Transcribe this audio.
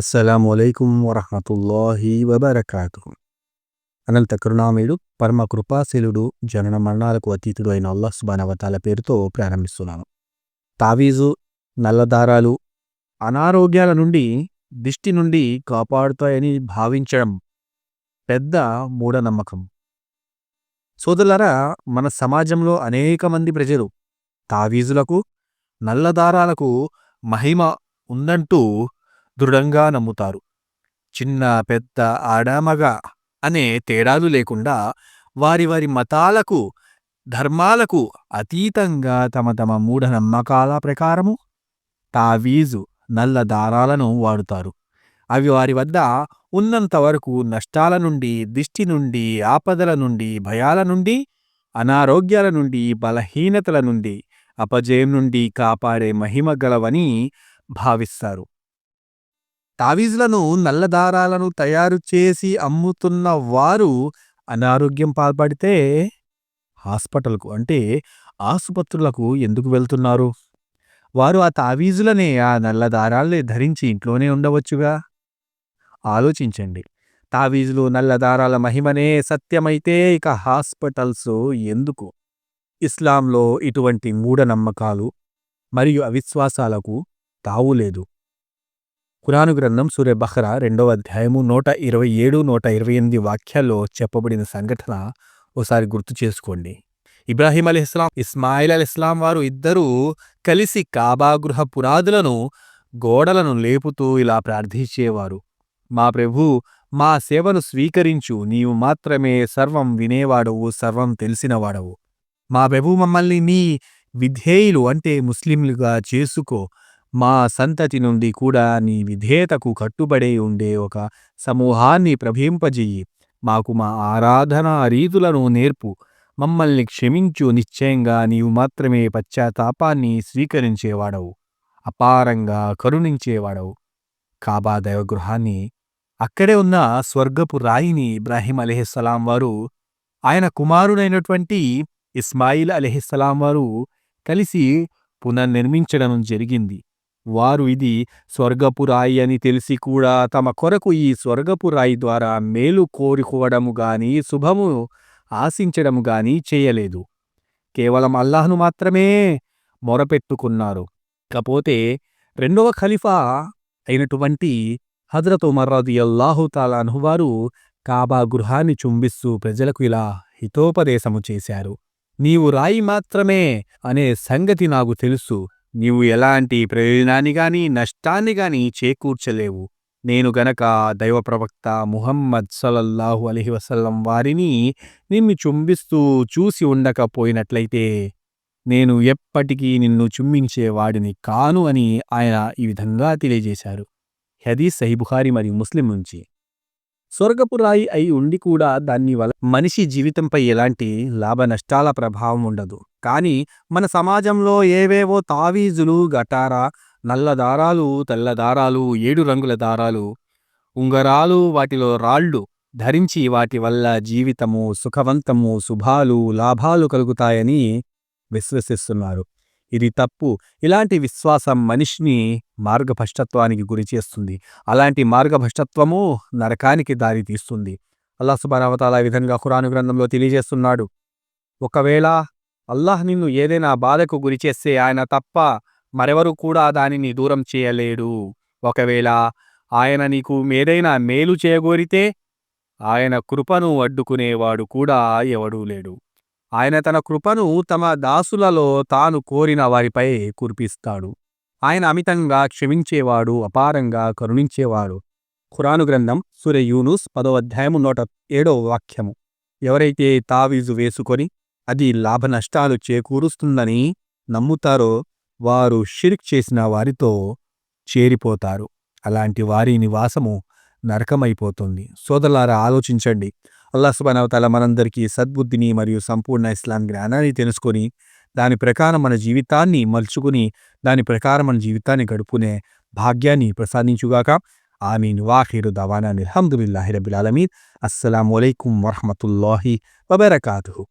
అస్సలాము అలైకుం వరహమతుల్లాహి వబర్కాతు అనంత కరుణామయుడు పరమ కృపాశీలుడు జనన మరణాలకు అతీతుడు అయిన అల్లాహ్ సుబానవతాల పేరుతో ప్రారంభిస్తున్నాను తావీజు నల్లదారాలు అనారోగ్యాల నుండి దిష్టి నుండి కాపాడుతాయని భావించడం పెద్ద మూఢనమ్మకం సోదరులారా మన సమాజంలో అనేక మంది ప్రజలు తావీజులకు నల్లదారాలకు మహిమ ఉందంటూ దృఢంగా నమ్ముతారు. చిన్న పెద్ద ఆడామగ అనే తేడాలు లేకుండా వారి వారి మతాలకు ధర్మాలకు అతీతంగా తమ తమ మూఢనమ్మకాల ప్రకారము తావీజు నల్ల దారాలను వాడుతారు. అవి వారి వద్ద ఉన్నంత వరకు నష్టాల నుండి దిష్టి నుండి ఆపదల నుండి భయాల నుండి అనారోగ్యాల నుండి బలహీనతల నుండి అపజయం నుండి కాపాడే మహిమ గలవని భావిస్తారు. తావీజులను నల్లదారాలను తయారు చేసి అమ్ముతున్న వారు అనారోగ్యం పాల్పడితే హాస్పిటల్కు అంటే ఆసుపత్రులకు ఎందుకు వెళ్తున్నారు? వారు ఆ తావీజులనే ఆ నల్లదారాలనే ధరించి ఇంట్లోనే ఉండవచ్చుగా? ఆలోచించండి. తావీజులు నల్లదారాల మహిమనే సత్యమైతే ఇక హాస్పిటల్స్ ఎందుకు? ఇస్లాంలో ఇటువంటి మూఢనమ్మకాలు మరియు అవిశ్వాసాలకు తావులేదు. కురాను గ్రంథం సూర్య బహ్రా రెండవ అధ్యాయము నూట ఇరవై ఏడు నూట ఇరవై ఎనిమిది వాక్యాల్లో చెప్పబడిన సంఘటన ఓసారి గుర్తు చేసుకోండి. ఇబ్రాహీం అలీ ఇస్లాం ఇస్మాయిల్ అలీ ఇస్లాం వారు ఇద్దరూ కలిసి కాబా గృహ పునాదులను గోడలను లేపుతూ ఇలా ప్రార్థించేవారు. మా ప్రభు మా సేవను స్వీకరించు నీవు మాత్రమే సర్వం వినేవాడవు సర్వం తెలిసినవాడవు. మా ప్రభు మమ్మల్ని నీ విధేయులు అంటే ముస్లింలుగా చేసుకో. మా సంతతి నుండి కూడా నీ విధేయతకు కట్టుబడే ఉండే ఒక సమూహాన్ని ప్రభింపజెయ్యి మాకు మా ఆరాధనా రీతులను నేర్పు. మమ్మల్ని క్షమించు నిశ్చయంగా నీవు మాత్రమే పశ్చాత్తాపాన్ని స్వీకరించేవాడవు. అపారంగా కరుణించేవాడవు. కాబా దైవగృహాన్ని అక్కడే ఉన్న స్వర్గపు రాయిని ఇబ్రాహీం అలెహిస్సలాం వారు ఆయన కుమారుడైనటువంటి ఇస్మాయిల్ అలెహిస్సలాం వారు కలిసి పునర్నిర్మించడం జరిగింది. వారు ఇది స్వర్గపు రాయి అని తెలిసి కూడా తమ కొరకు ఈ స్వర్గపు రాయి ద్వారా మేలు కోరుకోవడము గాని శుభము ఆశించడము గాని చేయలేదు. కేవలం అల్లాహ్ను మాత్రమే మొరపెట్టుకున్నారు. కాపోతే రెండవ ఖలీఫా అయినటువంటి హజరత్ ఉమర్ రదియల్లాహు తాలాను వారు కాబా గృహాన్ని చుంబిస్తూ ప్రజలకు ఇలా హితోపదేశము చేశారు. నీవు రాయి మాత్రమే అనే సంగతి నాకు తెలుసు. నీవు ఎలాంటి ప్రయోజనాన్ని కానీ నష్టాన్ని కానీ చేకూర్చలేవు. నేను గనక దైవ ప్రవక్త ముహమ్మద్ సలల్లాహు అలహి వసల్లం వారిని నిన్ను చుంబిస్తూ చూసి ఉండకపోయినట్లయితే నేను ఎప్పటికీ నిన్ను చుంబించేవాడిని కాను అని ఆయన ఈ విధంగా తెలియజేశారు. హదీస్ సహిబుహారి మరియు ముస్లిం నుంచి. స్వర్గపు రాయి అయి ఉండి కూడా దాన్ని వల్ల మనిషి జీవితంపై ఎలాంటి లాభ నష్టాల ప్రభావం ఉండదు. కానీ మన సమాజంలో ఏవేవో తావీజులు గటారా నల్ల దారాలు తెల్ల దారాలు ఏడు రంగుల దారాలు ఉంగరాలు వాటిలో రాళ్ళు ధరించి వాటి వల్ల జీవితము సుఖవంతము శుభాలు లాభాలు కలుగుతాయని విశ్వసిస్తున్నారు. ఇది తప్పు. ఇలాంటి విశ్వాసం మనిషిని మార్గభ్రష్టత్వానికి గురి చేస్తుంది. అలాంటి మార్గభ్రష్టత్వము నరకానికి దారి తీస్తుంది. సుబానవతాల విధంగా ఖురాను గ్రంథంలో తెలియజేస్తున్నాడు. ఒకవేళ అల్లాహ్ నిన్ను ఏదైనా బాధకు గురి చేస్తే ఆయన తప్ప మరెవరు కూడా దానిని దూరం చేయలేడు. ఒకవేళ ఆయన నీకు ఏదైనా మేలు చేయగోరితే ఆయన కృపను అడ్డుకునేవాడు కూడా ఎవడూ లేడు. ఆయన తన కృపను తమ దాసులలో తాను కోరిన వారిపై కురిపిస్తాడు. ఆయన అమితంగా క్షమించేవాడు అపారంగా కరుణించేవాడు. ఖురాను గ్రంథం సూర్య యూనుస్ పదో అధ్యాయము నూట ఏడో వాక్యము. ఎవరైతే తావీజు వేసుకొని అది లాభనష్టాలు చేకూరుస్తుందని నమ్ముతారో వారు షిరిక్ చేసిన వారితో చేరిపోతారు. అలాంటి వారి నివాసము నరకమైపోతుంది. సోదరులారా ఆలోచించండి. అల్లా సుబానవతాల మనందరికీ సద్బుద్ధిని మరియు సంపూర్ణ ఇస్లాం జ్ఞానాన్ని తెలుసుకొని దాని ప్రకారం మన జీవితాన్ని మలుచుకుని దాని ప్రకారం మన జీవితాన్ని గడుపునే భాగ్యాన్ని ప్రసాదించుగాక. ఆమీన్. వాహిరు దవానా అల్హమ్దుల్లాహి రబిల్ ఆలమీన్. అస్సలం వలైకుం వరహమతుల్లాహి వబర్కాతు